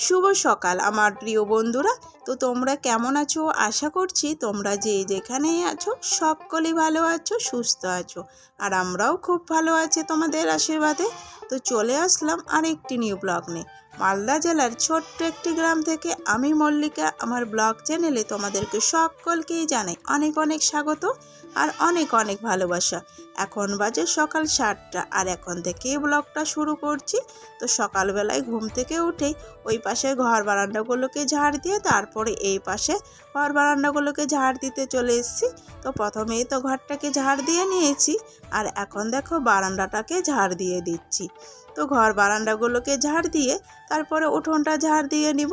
শুভ সকাল, আমার প্রিয় বন্ধুরা। তো তোমরা কেমন আছো? আশা করছি তোমরা যে যেখানেই আছো, সকলেই ভালো আছো, সুস্থ আছো। আর আমরাও খুব ভালো আছি তোমাদের আশীর্বাদে। তো চলে আসলাম আর একটি নিউ ব্লগ নিয়ে। মালদা জেলার ছোট্ট একটি গ্রাম থেকে আমি মল্লিকা, আমার ব্লগ চ্যানেলে তোমাদেরকে সকলকেই জানাই অনেক অনেক স্বাগত আর অনেক অনেক ভালোবাসা। এখন বাজে সকাল সাতটা আর এখন থেকে ব্লগটা শুরু করছি। তো সকালবেলায় ঘুম থেকে উঠেই ওই পাশে ঘর বারান্দাগুলোকে ঝাড় দিয়ে তারপরে এই পাশে ঘর বারান্দাগুলোকে ঝাড় দিতে চলে এসেছি। তো প্রথমেই তো ঘরটাকে ঝাড় দিয়ে নিয়েছি আর এখন দেখো বারান্দাটাকে ঝাড় দিয়ে দিচ্ছি। তো ঘর বারান্দাগুলোকে ঝাড় দিয়ে তারপরে উঠোনটা ঝাড় দিয়ে নিব।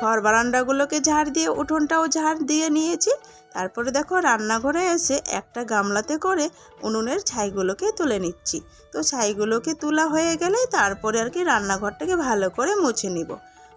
ঘর বারান্দাগুলোকে ঝাড় দিয়ে উঠোনটাও ঝাড় দিয়ে নিয়েছি। তারপরে দেখো রান্নাঘরে এসে একটা গামলাতে করে উনুনের ছাইগুলোকে তুলে নিচ্ছি। তো ছাইগুলোকে তোলা হয়ে গেলে তারপরে আর কি রান্নাঘরটাকে ভালো করে মুছে নিব।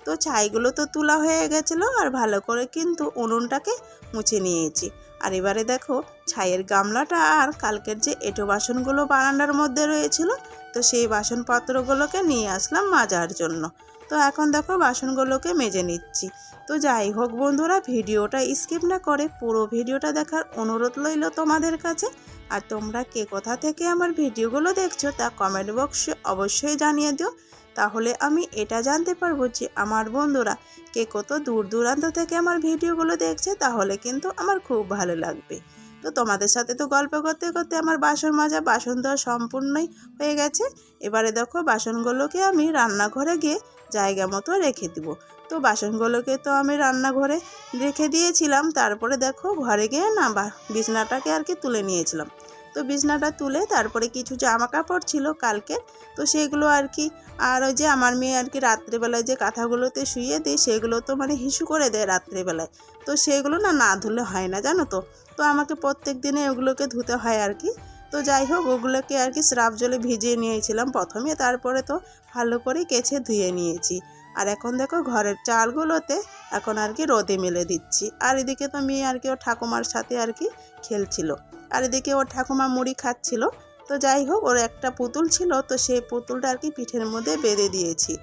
তো ছাইগুলো তো তোলা হয়ে গেছিল আর ভালো করে কিন্তু উনুনটাকে মুছে নিয়েছি। আর এবারে দেখো ছাইয়ের গামলাটা আর কালকের যে এঁটো বাসনগুলো বারান্দার মধ্যে রয়েছিল, তো সেই বাসনপত্রগুলোকে নিয়ে আসলাম মাজার জন্য। তো এখন দেখো বাসনগুলোকে মেজে নিচ্ছি। তো যাই হোক বন্ধুরা, ভিডিওটা স্কিপ না করে পুরো ভিডিওটা দেখার অনুরোধ রইল তোমাদের কাছে। আর তোমরা কে কোথা থেকে আমার ভিডিওগুলো দেখছ তা কমেন্ট বক্সে অবশ্যই জানিয়ে দিও। তাহলে আমি এটা জানতে পারব যে আমার বন্ধুরা কে কত দূর দূরান্ত থেকে আমার ভিডিওগুলো দেখছে, তাহলে কিন্তু আমার খুব ভালো লাগবে। তো তোমাদের সাথে তো গল্প করতে করতে আমার বাসন মাজা, বাসন দেওয়া সম্পূর্ণই হয়ে গেছে। এবারে দেখো বাসনগুলোকে আমি রান্নাঘরে গিয়ে জায়গা মতো রেখে দিব। তো বাসনগুলোকে তো আমি রান্নাঘরে রেখে দিয়েছিলাম, তারপরে দেখো ঘরে গিয়ে না বিছনাটাকে আর কি তুলে নিয়েছিলাম। তো বিছনাটা তুলে তারপরে কিছু জামা কাপড় ছিল কালকে। তো সেগুলো আর কি, আর ওই যে আমার মেয়ে আর কি রাত্রেবেলায় যে কাঁথাগুলোতে শুয়ে দিই সেগুলো তো মানে হিসু করে দেয় রাত্রেবেলায়। তো সেগুলো না না ধুলে হয় না, জানো তো। তো আমাকে প্রত্যেক দিনে ওগুলোকে ধুতে হয় আর কি। তো যাই হোক, ওগুলোকে আর কি স্রাফ জলে ভিজিয়ে নিয়েছিলাম প্রথমে, তারপরে তো ভালো করে কেছে ধুয়ে নিয়েছি। আর এখন দেখো ঘরের চালগুলোতে এখন আর কি রোদে মেলে দিচ্ছি। আর এদিকে তো মেয়ে আর কি ও ঠাকুমার সাথে আর কি খেলছিল। আর এদিকে ওর ঠাকুমা মুড়ি খাচ্ছিল। তো যাই হোক, ওর একটা পুতুল ছিল, তো সেই পুতুলটা আর কি পিঠের মধ্যে বেঁধে দিয়েছি।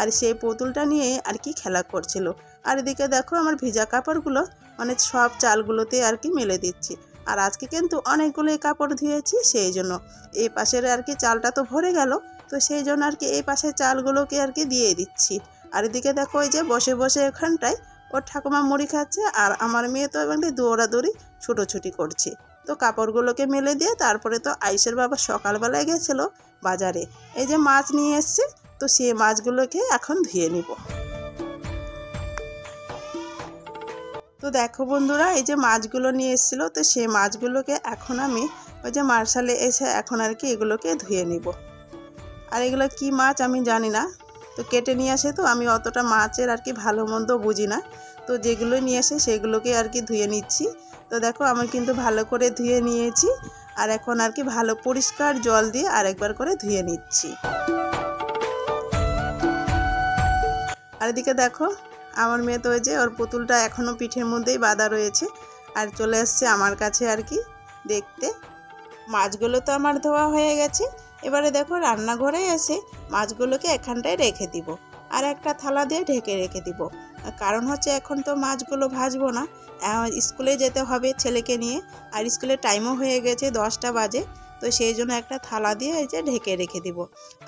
আর সেই পুতুলটা নিয়ে আর কি খেলা করছিল। আর এদিকে দেখো আমার ভিজা কাপড়গুলো মানে সব চালগুলোতে আর কি মেলে দিচ্ছি। আর আজকে কিন্তু অনেকগুলোই কাপড় ধুয়েছি, সেই জন্য। এই পাশের আর কি চালটা তো ভরে গেল, তো সেই জন্য আর কি এই পাশের চালগুলোকে আর কি দিয়ে দিচ্ছি। আর এদিকে দেখো ওই যে বসে বসে এখানটায় ওর ঠাকুমা মুড়ি খাচ্ছে, আর আমার মেয়ে তো দৌড়াদৌড়ি, ছুটোছুটি করছে। তো কাপড়গুলোকে মেলে দিয়ে তারপরে তো আইসের বাবা সকালবেলায় গেছিল বাজারে। এই যে মাছ নিয়ে এসছে, তো সেই মাছগুলোকে এখন ধুয়ে নিব। তো দেখো বন্ধুরা, এই যে মাছগুলো নিয়ে এসেছিল, তো সেই মাছগুলোকে এখন আমি ওই যে মার্শালে এসে এখন আর কি এগুলোকে ধুয়ে নিব। আর এগুলো কি মাছ আমি জানি না, তো কেটে নিয়ে আসে তো, আমি অতটা মাছের আর কি ভালো মন্দ বুঝি না। তো যেগুলো নিয়ে আসে সেগুলোকে আর কি ধুয়ে নিচ্ছি। তো দেখো আমি কিন্তু ভালো করে ধুয়ে নিয়েছি আর এখন আর কি ভালো পরিষ্কার জল দিয়ে আরেকবার করে ধুয়ে নিচ্ছি। আর এদিকে দেখো আমার মেয়ে তো যে ওর পুতুলটা এখনও পিঠের মধ্যেই বাঁধা রয়েছে আর চলে আসছে আমার কাছে আর কি দেখতে। মাছগুলো তো আমার ধোয়া হয়ে গেছে। এবারে দেখো রান্নাঘরে এসে মাছগুলোকে এখানটায় রেখে দিব। আর একটা থালা দিয়ে ঢেকে রেখে দিব। কারণ হচ্ছে এখন তো মাছগুলো ভাজবো না। স্কুলে যেতে হবে ছেলেকে নিয়ে। আর স্কুলের টাইমও হয়ে গেছে দশটা বাজে। তো সেই জন্য একটা থালা দিয়ে এই যে ঢেকে রেখে দিব।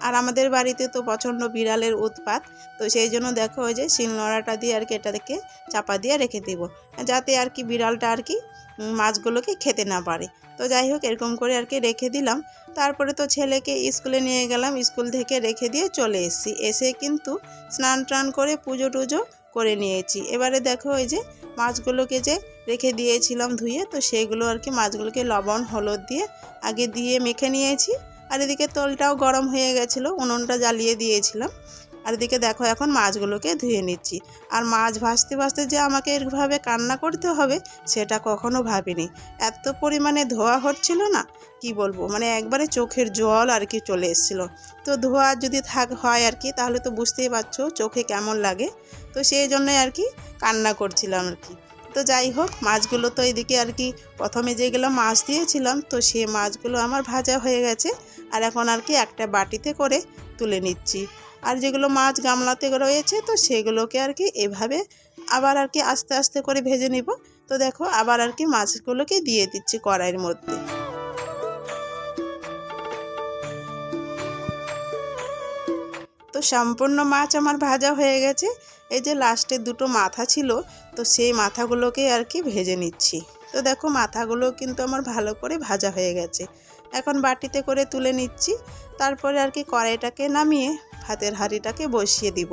আর আমাদের বাড়িতে তো প্রচণ্ড বিড়ালের উৎপাত। তো সেই জন্য দেখো ওই যে শিলনোড়াটা দিয়ে আর কি এটাকে চাপা দিয়ে রেখে দিব। যাতে আর কি বিড়ালটা আর কি মাছগুলোকে খেতে না পারে। তো যাই হোক, এরকম করে আর কি রেখে দিলাম। তারপরে তো ছেলেকে স্কুলে নিয়ে গেলাম। স্কুল থেকে রেখে দিয়ে চলে এসেছি। এসে কিন্তু স্নান টান করে পুজো টুজো করে নিয়েছি। এবারে দেখো ওই যে মাছগুলোকে যে রেখে দিয়েছিলাম ধুয়ে, তো সেইগুলো আর কি মাছগুলোকে লবণ, হলুদ দিয়ে আগে দিয়ে মেখে নিয়েছি। আর এদিকে তলটাও গরম হয়ে গেছিল, উনুনটা জ্বালিয়ে দিয়েছিলাম। আর এদিকে দেখো এখন মাছগুলোকে ধুয়ে নিচ্ছি। আর মাছ ভাজতে ভাজতে যে আমাকে এরভাবে কান্না করতে হবে, সেটা কখনো ভাবিনি। এত পরিমাণে ধোয়া হচ্ছিল না, কি বলব? মানে একবারে চোখের জল আর কি চলে এসেছিল। তো ধোয়া যদি থাক, হয় আর কি, তাহলে তো বুঝতেই পারছ চোখে কেমন লাগে। তো সেই জন্যই আর কি কান্না করছিলাম আর কি। তো যাই হোক, মাছগুলো তো এদিকে আর কি প্রথমে যেগুলো মাছ দিয়েছিলাম, তো সে মাছগুলো আমার ভাজা হয়ে গেছে। আর এখন আর কি একটা বাটিতে করে তুলে নিচ্ছি। আর যেগুলো মাছ গামলাতে রয়েছে, তো সেগুলোকে আর কি এভাবে আবার আর কি আস্তে আস্তে করে ভেজে নিব। তো দেখো, আবার আর কি মাছগুলোকে দিয়ে দিচ্ছি কড়াইয়ের মধ্যে। তো সম্পূর্ণ মাছ আমার ভাজা হয়ে গেছে। এই যে লাস্টে দুটো মাথা ছিল, তো সেই মাথাগুলোকে আর কি ভেজে নিচ্ছি। তো দেখো, মাথাগুলো কিন্তু আমার ভালো করে ভাজা হয়ে গেছে। এখন বাটিতে করে তুলে নিচ্ছি। তারপরে আর কি কড়াইটাকে নামিয়ে ভাতের হাঁড়িটাকে বসিয়ে দিব।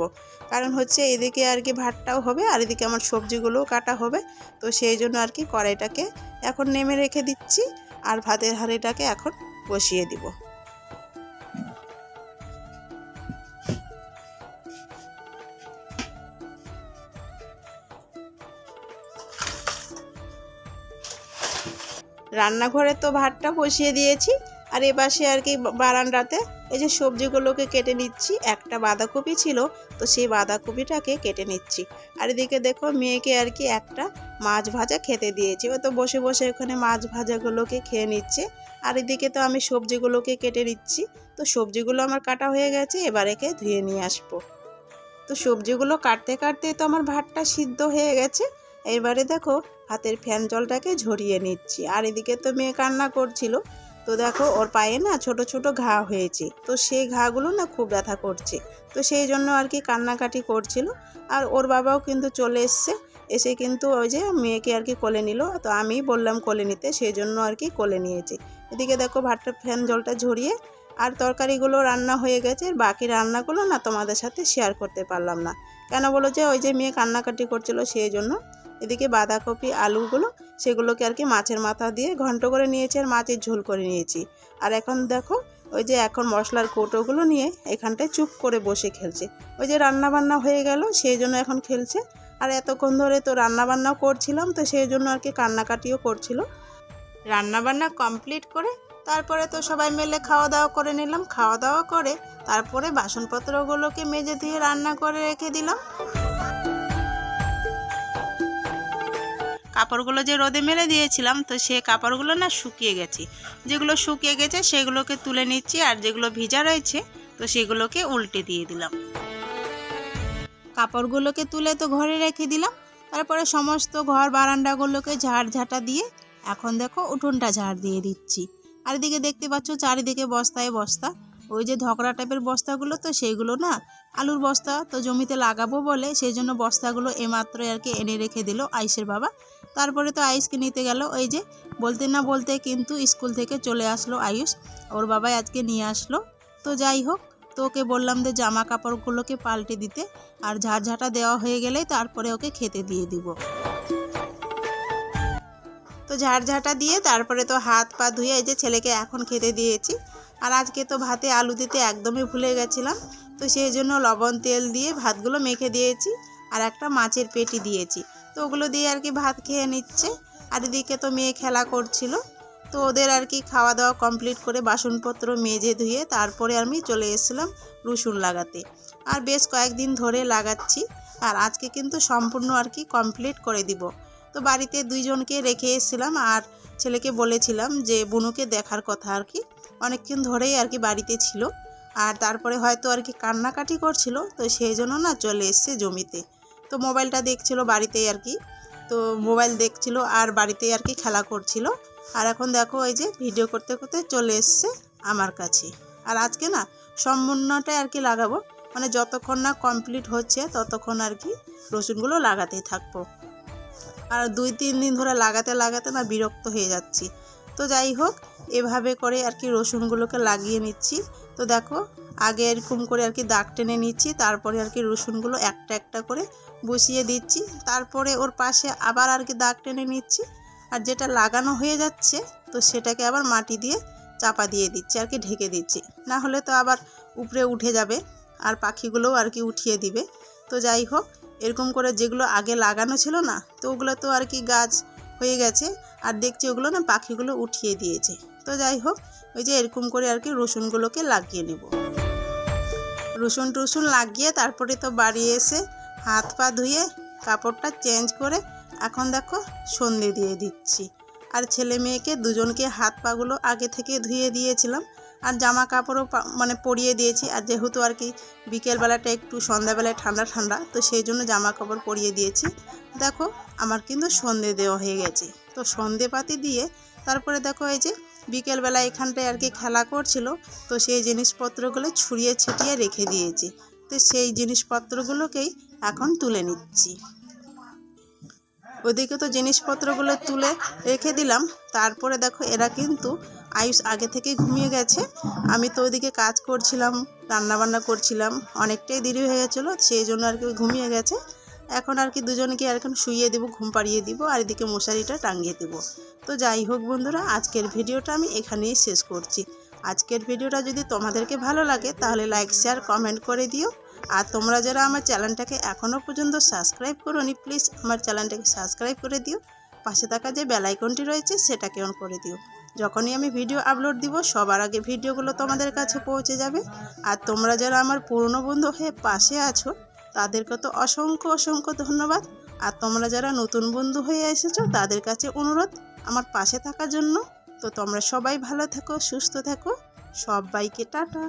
কারণ হচ্ছে এদিকে আর কি ভাতটাও হবে, আর এদিকে আমার সবজিগুলোও কাটা হবে। তো সেই জন্য আর কি কড়াইটাকে এখন নেমে রেখে দিচ্ছি, আর ভাতের হাঁড়িটাকে এখন বসিয়ে দিব। রান্নাঘরে তো ভাতটা বসিয়ে দিয়েছি আর এ পাশে আর কি বারান্দাতে এই যে সবজিগুলোকে কেটে নিচ্ছি। একটা বাঁধাকপি ছিল, তো সেই বাঁধাকপিটাকে কেটে নিচ্ছি। আর এদিকে দেখো মেয়েকে আর কি একটা মাছ ভাজা খেতে দিয়েছি। ও তো বসে বসে ওখানে মাছ ভাজাগুলোকে খেয়ে নিচ্ছে। আর এদিকে তো আমি সবজিগুলোকে কেটে নিচ্ছি। তো সবজিগুলো আমার কাটা হয়ে গেছে, এবার একে ধুয়ে নিয়ে আসব। তো সবজিগুলো কাটতে কাটতে তো আমার ভাতটা সিদ্ধ হয়ে গেছে। এবারে দেখো হাতের ফ্যান জলটাকে ঝরিয়ে নিচ্ছি। আর এদিকে তো মেয়ে কান্না করছিল। তো দেখো ওর পায়ে না ছোট ছোট ঘা হয়েছে। তো সেই ঘাগুলো না খুব ব্যথা করছে। তো সেই জন্য আর কি কান্নাকাটি করছিল। আর ওর বাবাও কিন্তু চলে এসছে। এসে কিন্তু ওই যে মেয়েকে আর কি কোলে নিল। তো আমি বললাম কোলে নিতে, সেই জন্য আর কি কোলে নিয়েছি। এদিকে দেখো ভাতটা, ফ্যান, জলটা ঝরিয়ে আর তরকারিগুলো রান্না হয়ে গেছে। বাকি রান্নাগুলো না তোমাদের সাথে শেয়ার করতে পারলাম না। কেন বলো যে ওই যে মেয়ে কান্নাকাটি করছিল সেই জন্য এদিকে বাঁধাকপি, আলুগুলো সেগুলোকে আর কি মাছের মাথা দিয়ে ঘন্ট করে নিয়েছি আর মাছের ঝোল করে নিয়েছি। আর এখন দেখো, ওই যে এখন মশলার কৌটোগুলো নিয়ে এখানটায় চুপ করে বসে খেলছে। ওই যে রান্না বান্না হয়ে গেল, সেই জন্য এখন খেলছে। আর এতক্ষণ ধরে তো রান্না বান্নাও করছিলাম, তো সেই জন্য আর কি কান্নাকাটিও করছিল। রান্না বান্না কমপ্লিট করে তারপরে তো সবাই মিলে খাওয়া দাওয়া করে নিলাম। খাওয়া দাওয়া করে তারপরে বাসনপত্রগুলোকে মেজে দিয়ে রান্না করে রেখে দিলাম। কাপড়গুলো যে রোদে মেলে দিয়েছিলাম, তো সে কাপড়গুলো না শুকিয়ে গেছে। যেগুলো শুকিয়ে গেছে, সেগুলোকে তুলে নিচ্ছি আর যেগুলো ভিজা রয়েছে, তো সেগুলোকে উল্টে দিয়ে দিলাম। কাপড়গুলোকে তুলে তো ঘরে রেখে দিলাম, তারপরে সমস্ত ঘর বারান্দাগুলোকে ঝাড় ঝাঁটা দিয়ে এখন দেখো উঠোনটা ঝাড় দিয়ে দিচ্ছি। আর এদিকে দেখতে পাচ্ছ, চারিদিকে বস্তায় বস্তা। ওই যে ধকরা টাইপের বস্তাগুলো তো সেইগুলো না আলুর বস্তা তো জমিতে লাগাবো বলে, সেই জন্য বস্তাগুলো এমাত্র আর কি এনে রেখে দিল আইসের বাবা। তারপরে তো আয়ুষকে নিতে গেল। ওই যে বলতে না বলতে কিন্তু স্কুল থেকে চলে আসলো আয়ুষ। ওর বাবাই আজকে নিয়ে আসলো। তো যাই হোক, তো ওকে বললাম যে জামা কাপড়গুলোকে পাল্টে দিতে আর ঝাড়ঝাটা দেওয়া হয়ে গেলে তারপরে ওকে খেতে দিয়ে দিব। তো ঝাড়ঝাটা দিয়ে তারপরে তো হাত পা ধুয়ে এই যে ছেলেকে এখন খেতে দিয়েছি। আর আজকে তো ভাতে আলু দিতে একদমই ভুলে গেছিলাম। তো সেই জন্য লবণ তেল দিয়ে ভাতগুলো মেখে দিয়েছি। আর একটা মাছের পেটি দিয়েছি। তো ওগুলো দিয়ে আর কি ভাত খেয়ে নিচ্ছে। আর এদিকে তো মেয়ে খেলা করছিল। তো ওদের আর কি খাওয়া দাওয়া কমপ্লিট করে বাসনপত্র মেজে ধুয়ে তারপরে আমি চলে এসেছিলাম রসুন লাগাতে। আর বেশ কয়েকদিন ধরে লাগাচ্ছি। আর আজকে কিন্তু সম্পূর্ণ আর কি কমপ্লিট করে দিব। তো বাড়িতে দুইজনকে রেখে এসেছিলাম আর ছেলেকে বলেছিলাম যে, বুনুকে দেখার কথা আর কি। অনেকক্ষণ ধরেই আর কি বাড়িতে ছিল। আর তারপরে হয়তো আর কি কান্নাকাটি করছিল। তো সেই জন্য না চলে এসছে জমিতে। তো মোবাইলটা দেখছিল বাড়িতেই আর কি। তো মোবাইল দেখছিল আর বাড়িতেই আর কি খেলা করছিল। আর এখন দেখো ওই যে ভিডিও করতে করতে চলে এসছে আমার কাছে। আর আজকে না সম্পূর্ণটাই আর কি লাগাবো। মানে যতক্ষণ না কমপ্লিট হচ্ছে ততক্ষণ আর কি রসুনগুলো লাগাতেই থাকব। আর দুই তিন দিন ধরে লাগাতে লাগাতে না বিরক্ত হয়ে যাচ্ছি। তো যাই হোক, এভাবে করে আর কি রসুনগুলোকে লাগিয়ে নিচ্ছি। তো দেখো, আগে এরকম করে আর কি দাগ টেনে নিচ্ছি, তারপরে আর কি রসুনগুলো একটা একটা করে বসিয়ে দিচ্ছি, তারপরে ওর পাশে আবার আর কি দাগ টেনে নিচ্ছি, আর যেটা লাগানো হয়ে যাচ্ছে, তো সেটাকে আবার মাটি দিয়ে চাপা দিয়ে দিচ্ছি, আর কি ঢেকে দিচ্ছি। না হলে তো আবার উপরে উঠে যাবে, আর পাখিগুলোও আর কি উঠিয়ে দিবে। তো যাই হোক, এরকম করে যেগুলো আগে লাগানো ছিল না, তো ওগুলো তো আর কি গাছ হয়ে গেছে, আর দেখছি ওগুলো না পাখিগুলো উঠিয়ে দিয়েছে। তো যাই হোক ওই যে এরকম করে আর কি রসুনগুলোকে লাগিয়ে নেব। রসুন টসুন লাগিয়ে তারপরে তো বাড়ি এসে হাত পা ধুয়ে কাপড়টা চেঞ্জ করে এখন দেখো সন্ধে দিয়ে দিচ্ছি। আর ছেলে মেয়েকে দুজনকে হাত পাগুলো আগে থেকে ধুয়ে দিয়েছিলাম আর জামা কাপড়ও মানে পরিয়ে দিয়েছি। আর যেহেতু আর কি বিকেলবেলাটা একটু সন্ধ্যাবেলায় ঠান্ডা ঠান্ডা, তো সেই জন্য জামা কাপড় পরিয়ে দিয়েছি। দেখো আমার কিন্তু সন্ধে দেওয়া হয়ে গেছে। তো সন্ধে পাতি দিয়ে তারপরে দেখো এই যে বিকেলবেলা এখানটায় আর কি খেলা করছিল, তো সেই জিনিসপত্রগুলো ছড়িয়ে ছিটিয়ে রেখে দিয়েছি। তো সেই জিনিসপত্রগুলোকেই এখন তুলে নিচ্ছি। ওদিকে তো জিনিসপত্রগুলো তুলে রেখে দিলাম, তারপরে দেখো এরা কিন্তু আয়ুষ আগে থেকেই ঘুমিয়ে গেছে। আমি তো ওদিকে কাজ করছিলাম, রান্নাবান্না করছিলাম, অনেকটাই দেরি হয়ে গেছিল, সেই জন্য আর কি ঘুমিয়ে গেছে। এখন আর কি দুজনকে আর এখন শুইয়ে দেবো, ঘুম পাড়িয়ে দিব, আর এদিকে মশারিটা টাঙিয়ে দেবো। তো যাই হোক বন্ধুরা, আজকের ভিডিওটা আমি এখানেই শেষ করছি। আজকের ভিডিওটা যদি তোমাদেরকে ভালো লাগে, তাহলে লাইক শেয়ার কমেন্ট করে দিও। আর তোমরা যারা আমার চ্যানেলটাকে এখনও পর্যন্ত সাবস্ক্রাইব করোনি প্লিজ আমার চ্যানেলটাকে সাবস্ক্রাইব করে দিও। পাশে থাকা যে বেল আইকনটি রয়েছে, সেটাকে অন করে দিও। যখনই আমি ভিডিও আপলোড দিব, সবার আগে ভিডিওগুলো তোমাদের কাছে পৌঁছে যাবে। আর তোমরা যারা আমার পুরনো বন্ধু হয়ে পাশে আছো তাদেরকে তো অসংখ্য অসংখ্য ধন্যবাদ। আর তোমরা যারা নতুন বন্ধু হয়ে এসেছ, তাদের কাছে অনুরোধ আমার পাশে থাকার জন্য। তো তোমরা সবাই ভালো থেকো, সুস্থ থেকো। সবাইকে টাটা।